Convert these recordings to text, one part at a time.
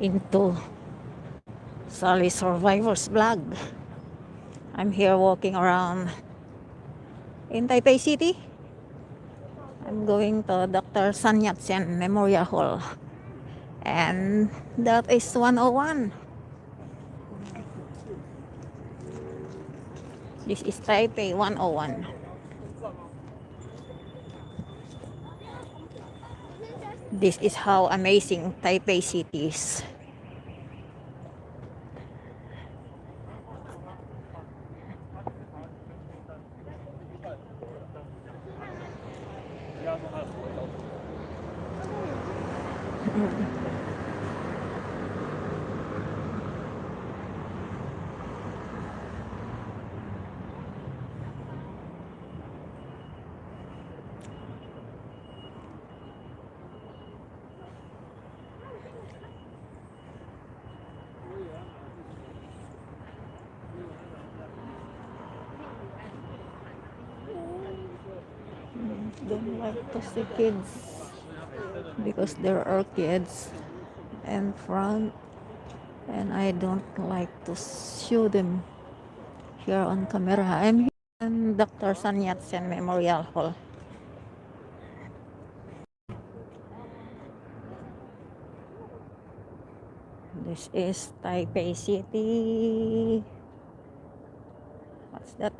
into Sally Survivors vlog. I'm here walking around in Taipei City. I'm going to Dr. Sun Yat-sen Memorial Hall. And that is 101. This is Taipei 101. This is how amazing Taipei City is. Don't like to see kids because there are kids in front and I don't like to show them here on camera. I'm here in Dr. Sun Yat-sen Memorial Hall. This is Taipei City. What's that?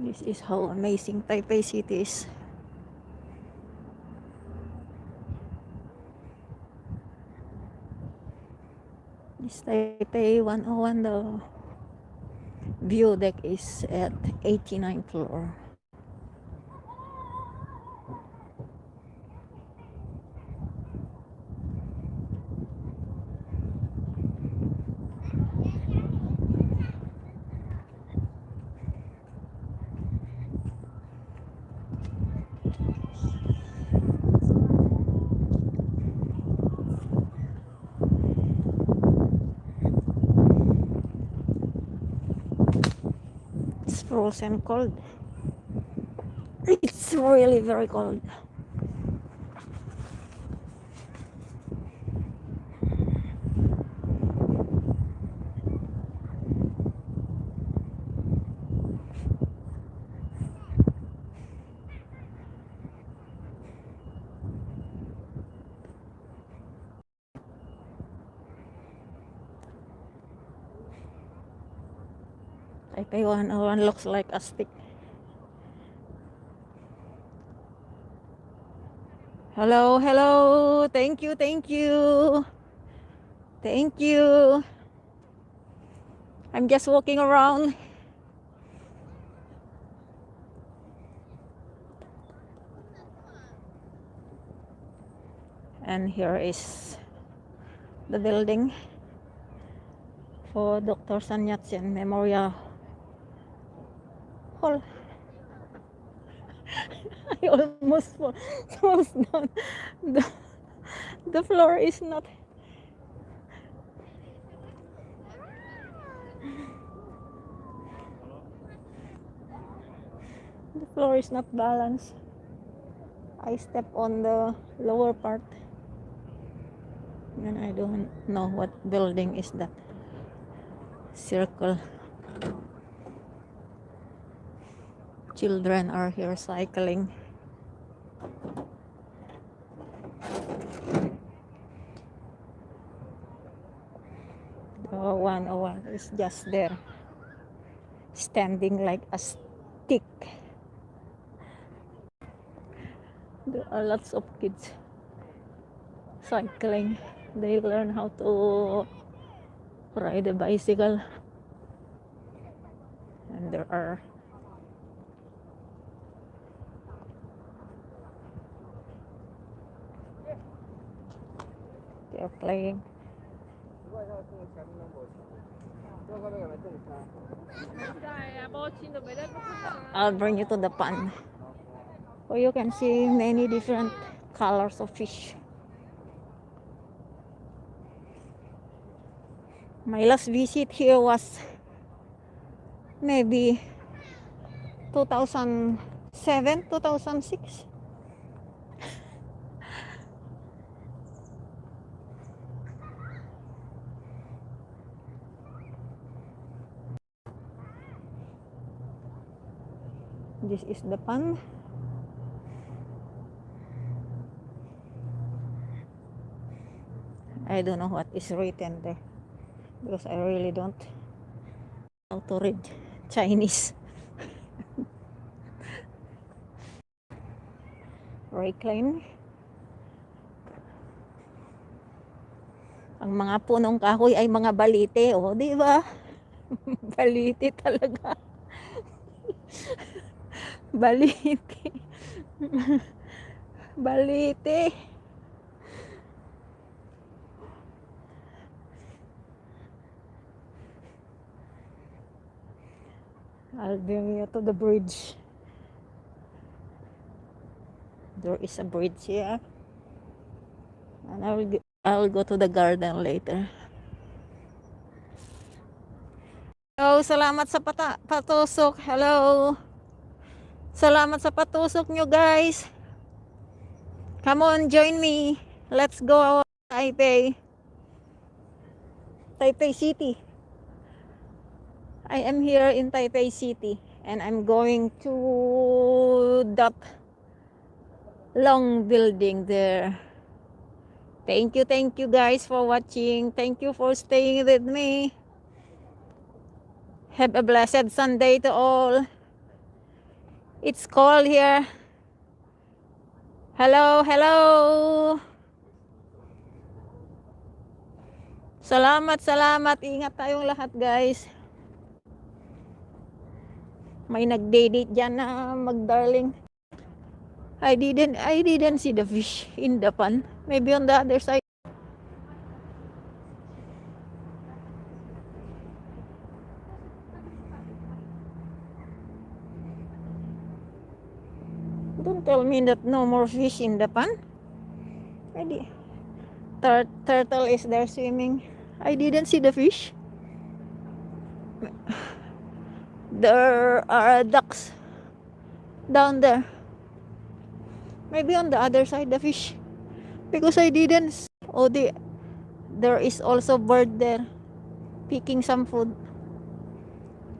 This is how amazing Taipei City is. This Taipei 101, the view deck is at 89th floor. It's frozen cold. It's really very cold. Taipei 101 looks like a stick. Hello, hello. Thank you, thank you. Thank you. I'm just walking around. And here is the building for Dr. Sun Yat-sen Memorial Hall. I almost fall. Almost down. The, the floor is not. The floor is not balanced. I step on the lower part. And I don't know what building is that. Circle. Children are here cycling. The 101 is just there, standing like a stick. There are lots of kids cycling. They learn how to ride a bicycle. And there are They're playing. I'll bring you to the pond. Where you can see many different colors of fish. My last visit here was maybe 2007, 2006. This is the pond. I don't know what is written there because I really don't how to read Chinese. Recline. Ang mga punong kahoy ay mga balite, oh, di ba? balite talaga. I'll bring you to the bridge. There is a bridge here. And I will g- I will go to the garden later. Hello, salamat sa pata patusok. Hello. Salamat sa patusok nyo guys. Come on, join me. Let's go Taipei. Taipei City. I am here in Taipei City and I'm going to that long building there. Thank you, thank you guys for watching. Thank you for staying with me. Have a blessed Sunday to all. It's cold here. Hello, hello. Salamat, salamat. Ingat tayong lahat, guys. May nag-date dyan na mag-darling. I didn't I didn't see the fish in the pond. Maybe on the other side. Don't tell me that no more fish in the pond. I di- Tur- turtle is there swimming. I didn't see the fish. There are ducks down there. Maybe on the other side the fish. Because I didn't oh the there is also bird there picking some food.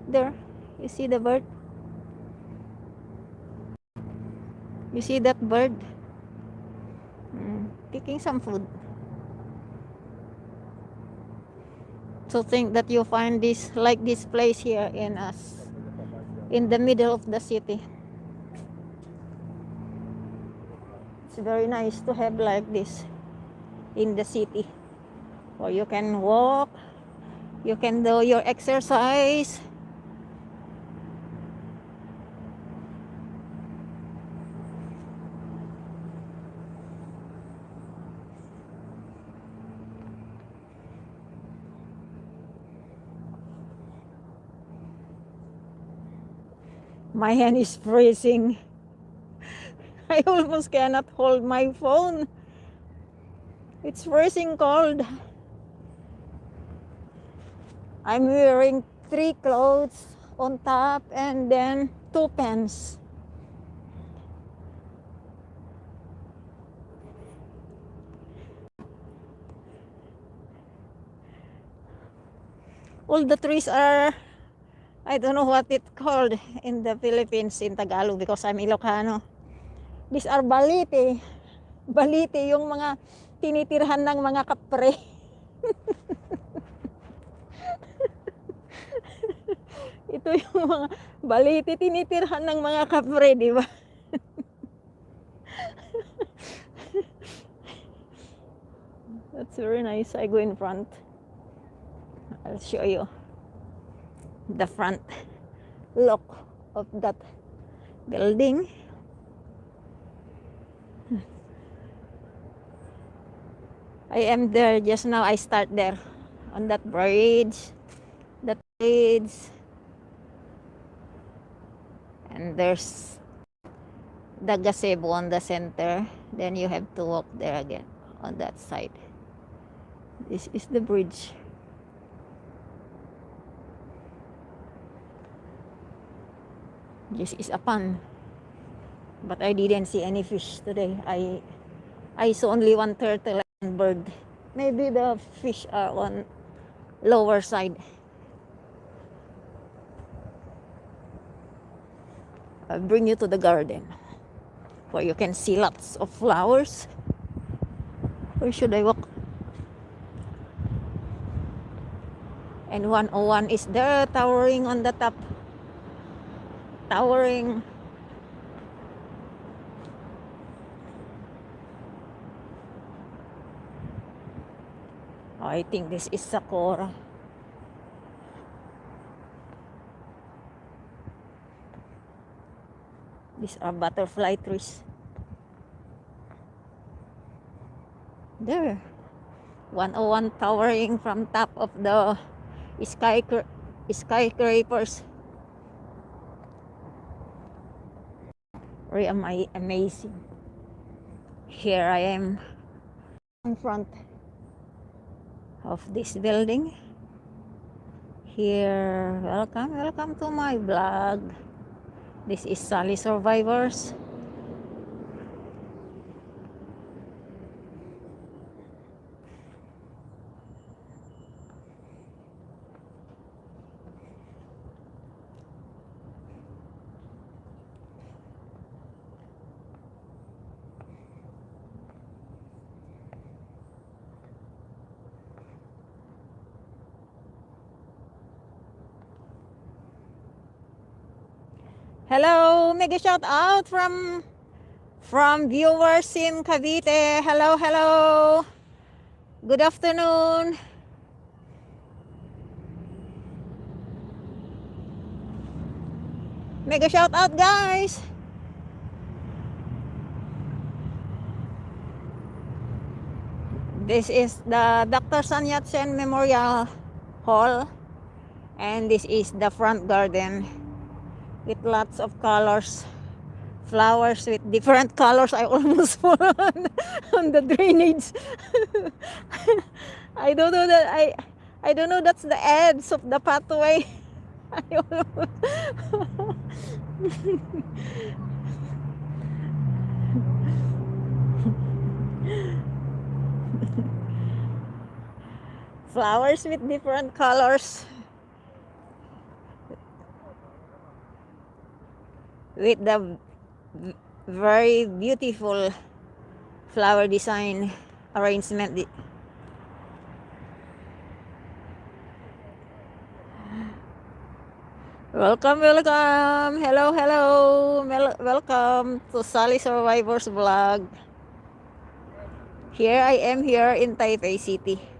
There. You see the bird? You see that bird? Mm, picking some food. To think that you find this like this place here in us in the middle of the city. It's very nice to have like this in the city where you can walk, you can do your exercise. My hand is freezing. I almost cannot hold my phone. It's freezing cold. I'm wearing three clothes on top and then two pants. All the trees are I don't know what it called in the Philippines in Tagalog because I'm Ilocano. These are balite. Balite yung mga tinitirhan ng mga kapre. Ito yung mga balite tinitirhan ng mga kapre, di ba? That's very nice. I go in front. I'll show you the front look of that building. I am there just now. I start there on that bridge. That bridge. And there's the gazebo on the center. Then you have to walk there again on that side. This is the bridge. This is a pond. But I didn't see any fish today. I I saw only one turtle and bird. Maybe the fish are on lower side. I'll bring you to the garden where you can see lots of flowers. Where should I walk? And 101 is there towering on the top. Towering. I think this is Sakura. These are butterfly trees. There. 101 towering from top of the skyscra- skyscrapers. Very ama- amazing. Here I am in front of this building. Here, welcome, welcome to my vlog. This is Sally Survivors. Hello, mega shout out from from viewers in Cavite. Hello, hello. Good afternoon. Mega shout out, guys. This is the Dr. Sun Yat-sen Memorial Hall and this is the front garden with lots of colors flowers with different colors. I almost fall on, on the drainage. I don't know that i i don't know that's the edge of the pathway. Flowers with different colors with the very beautiful flower design arrangement. Welcome welcome. Hello hello. Mel- welcome to Sally Survivors vlog. Here I am here in Taipei City